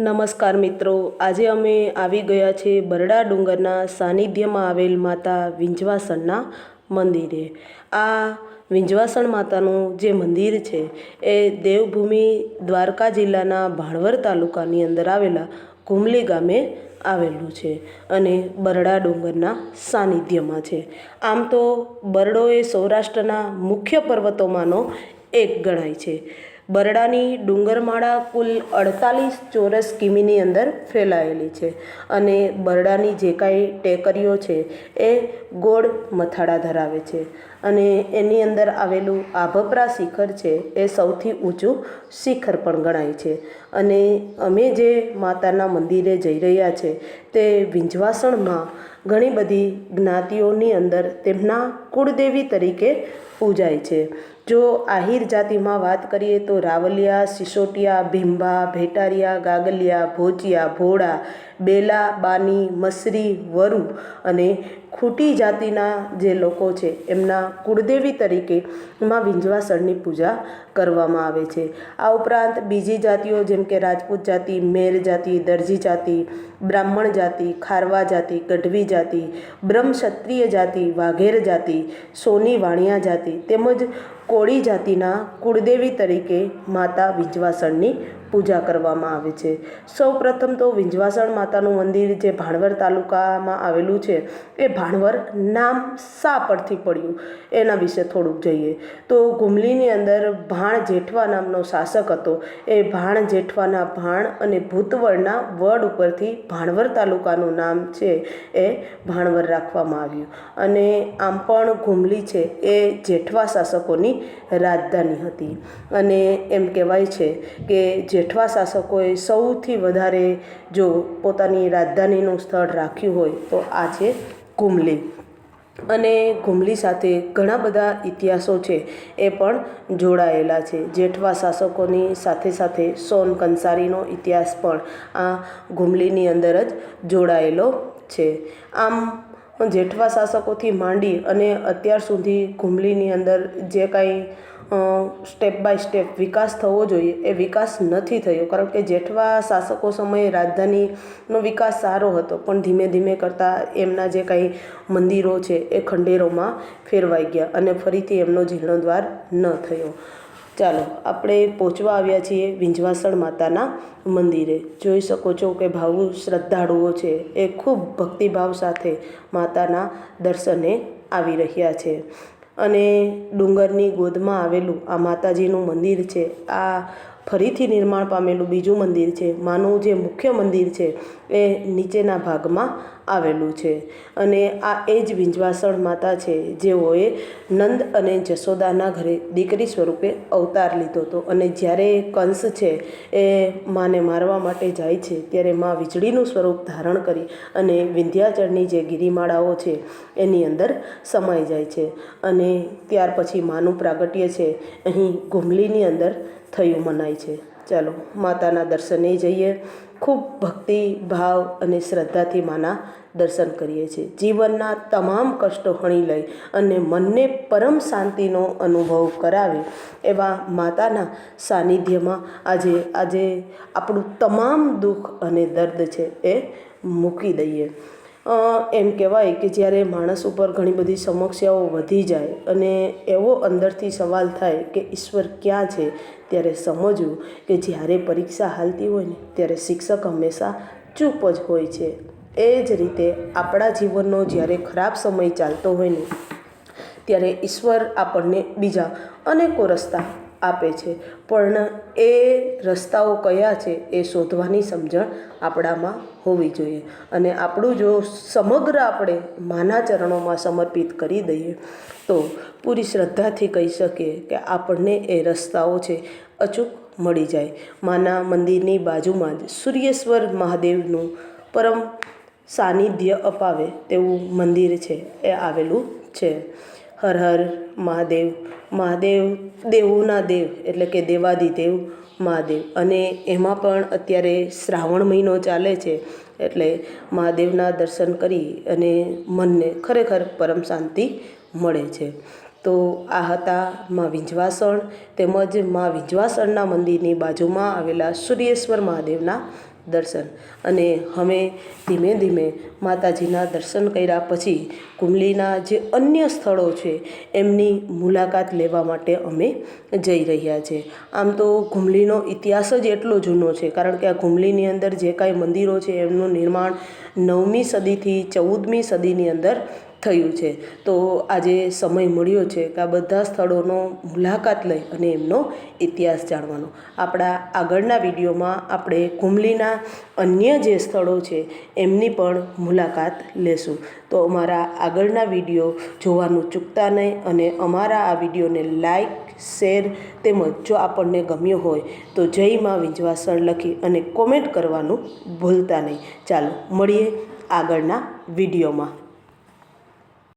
નમસ્કાર મિત્રો. આજે અમે આવી ગયા છે બરડા ડુંગરના સાનિધ્યમાં આવેલ માતા વિંજવાસણના મંદિરે. આ વિંજવાસણ માતાનું જે મંદિર છે, એ દેવભૂમિ દ્વારકા જિલ્લાના ભાણવર તાલુકાની અંદર આવેલા કુમલી ગામે આવેલું છે અને બરડા ડુંગરના સાનિધ્યમાં છે. આમ તો બરડો એ સૌરાષ્ટ્રના મુખ્ય પર્વતોમાંનો એક ગણાય છે. બરડાની ડુંગરમાળા કુલ અડતાલીસ ચોરસ કિમીની અંદર ફેલાયેલી છે અને બરડાની જે કાંઈ ટેકરીઓ છે એ ગોળ મથાળા ધરાવે છે અને એની અંદર આવેલું આભપરા શિખર છે એ સૌથી ઊંચું શિખર પણ ગણાય છે. અને અમે જે માતાના મંદિરે જઈ રહ્યા છે તે વિંજવાસણમાં ઘણી બધી જ્ઞાતિઓની અંદર તેમના કુળદેવી તરીકે પૂજાય છે. જો આહિર જાતિમાં વાત કરીએ તો રાવલિયા સિસોટિયા ભીંભા ભેટારિયા ગાગલિયા ભોચિયા ભોળા બેલા, બાની, મસરી, વરુ અને ખૂટી જાતિના જે લોકો છે, એમના કુળદેવી તરીકે માં વિંજવાસણની પૂજા કરવામાં આવે છે. આ ઉપરાંત બીજી જાતિઓ જેમ કે રાજપૂત જાતિ, મેર જાતિ, દરજી જાતિ, બ્રાહ્મણ જાતિ, ખારવા જાતિ, ગઢવી જાતિ, બ્રહ્મક્ષત્રિય જાતિ, વાઘેર જાતિ, સોની વાણિયા જાતિ તેમજ કોળી જાતિના કુળદેવી તરીકે માતા વિંજવાસણની પૂજા કરવામાં આવે છે. સૌ પ્રથમ તો વિંજવાસણ માતાનું મંદિર જે ભાણવર તાલુકામાં આવેલું છે, એ ભાણવર નામ શા પરથી પડ્યું? એના વિશે થોડુંક જોઈએ. તો ગુમલીની અંદર ભાણ જેઠવા નામનો શાસક હતો. એ ભાણ જેઠવાના ભાણ અને ભૂતવળના વડ ઉપરથી ભાણવર તાલુકાનું નામ છે એ ભાણવર રાખવામાં આવ્યું. અને આમ પણ ગુમલી છે એ જેઠવા શાસકોની રાજધાની હતી. અને એમ કહેવાય છે કે જેઠવા શાસકોએ સૌથી વધારે જો પોતાની રાજધાનીનું સ્થળ રાખ્યું હોય તો આ છે કુમલી અને ઘુમલી સાથે ઘણા બધા ઇતિહાસો છે, એ પણ જોડાયેલા છે. જેઠવા શાસકોની સાથે સાથે સોન કંસારીનો ઇતિહાસ પણ આ ઘુમલીની અંદર જ જોડાયેલો છે. આમ, જેઠવા શાસકોથી માંડી અને અત્યાર સુધી ઘુમલીની અંદર જે કાંઈ સ્ટેપ બાય સ્ટેપ વિકાસ થવો જોઈએ. એ વિકાસ નથી થયો. કારણ કે જેઠવા શાસકો સમયે રાજધાનીનો વિકાસ સારો હતો. પણ ધીમે ધીમે કરતાં એમના જે કાંઈ મંદિરો છે એ ખંડેરોમાં ફેરવાઈ ગયા અને ફરીથી એમનો જીર્ણોદ્વાર ન થયો. ચાલો, આપણે પહોંચવા આવ્યા છીએ વિંજવાસણ માતાના મંદિરે. જોઈ શકો છો કે ભાવુ શ્રદ્ધાળુઓ છે. એ ખૂબ ભક્તિભાવ સાથે માતાના દર્શને આવી રહ્યા છે. અને ડુંગરની ગોદમાં આવેલું આ માતાજીનું મંદિર છે. આ ફરીથી નિર્માણ પામેલું બીજું મંદિર છે. માનું જે મુખ્ય મંદિર છે એ નીચેના ભાગમાં આવેલું છે અને આ એ જ વિંજવાસણ માતા છે. જેઓએ નંદ અને જશોદાના ઘરે દીકરી સ્વરૂપે અવતાર લીધો હતો અને જ્યારે કંસ છે એ માને મારવા માટે જાય છે, ત્યારે મા વીજળીનું સ્વરૂપ ધારણ કરી અને વિંધ્યાચળની જે ગિરિમાળાઓ છે એની અંદર સમાઈ જાય છે અને ત્યાર પછી માનું પ્રાગટ્ય છે. અહીં ગુમલીની અંદર થયું મનાય છે. ચાલો, માતાના દર્શને જઈએ. ખૂબ ભક્તિ, ભાવ અને શ્રદ્ધાથી માના દર્શન કરીએ છીએ. જીવનના તમામ કષ્ટો હણી લઈ અને મનને પરમ શાંતિનો અનુભવ કરાવે એવા માતાના સાનિધ્યમાં આજે આજે આપણું તમામ દુઃખ અને દર્દ છે એ મૂકી દઈએ. એમ કહેવાય કે જ્યારે માણસ ઉપર ઘણી બધી સમસ્યાઓ વધી જાય અને એવો અંદરથી સવાલ થાય કે ઈશ્વર ક્યાં છે, ત્યારે સમજવું કે જ્યારે પરીક્ષા હાલતી હોય ને, ત્યારે શિક્ષક હંમેશા ચૂપ જ હોય છે. એ જ રીતે આપણા જીવનનો જ્યારે ખરાબ સમય ચાલતો હોય ને, ત્યારે ઈશ્વર આપણને બીજા અનેકો રસ્તા આપે છે. પણ એ રસ્તાઓ કયા છે એ શોધવાની સમજણ આપણામાં હોવી જોઈએ. અને આપણું જો સમગ્ર આપણે માના ચરણોમાં સમર્પિત કરી દઈએ, તો પૂરી શ્રદ્ધાથી કહી શકીએ કે આપણને એ રસ્તાઓ છે અચૂક મળી જાય. માના મંદિરની બાજુમાં જ સૂર્યેશ્વર મહાદેવનું પરમ સાનિધ્ય અપાવે તેવું મંદિર છે, એ આવેલું છે. હર હર મહાદેવ મહાદેવ, દેવોના દેવ એટલે કે દેવાદિદેવ મહાદેવ. અને એમાં પણ અત્યારે શ્રાવણ મહિનો ચાલે છે એટલે મહાદેવના દર્શન કરી અને મનને ખરેખર પરમ શાંતિ મળે છે. તો આ હતા મા વિંજવાસણ તેમજમાં વિંજવાસણના મંદિરની બાજુમાં આવેલા સૂર્યેશ્વર મહાદેવના દર્શન. અને અમે ધીમે ધીમે માતાજીના દર્શન કર્યા પછી કુંડલીના જે અન્ય સ્થળો છે, એમની મુલાકાત લેવા માટે અમે જઈ રહ્યા છે. આમ તો ઘુમલીનો ઇતિહાસ જ એટલો જૂનો છે, કારણ કે આ ઘુમલીની અંદર જે કાંઈ મંદિરો છે, એમનું નિર્માણ નવમી સદીથી ચૌદમી સદીની અંદર થયું છે. તો આજે સમય મળ્યો છે કે આ બધા સ્થળોનો મુલાકાત લઈ અને એમનો ઇતિહાસ જાણવાનો. આપણા આગળના વિડીયોમાં આપણે કુંભલીના અન્ય જે સ્થળો છે, એમની પણ મુલાકાત લેશું. તો અમારા આગળના વીડિયો જોવાનું ચૂકતા નહીં અને અમારા આ વિડીયોને લાઈક, શેર તેમજ જો આપણને ગમ્યો હોય તો જય માં વિંજવાસણ લખી અને કોમેન્ટ કરવાનું ભૂલતા નહીં. ચાલો, મળીએ આગળના વિડીયોમાં.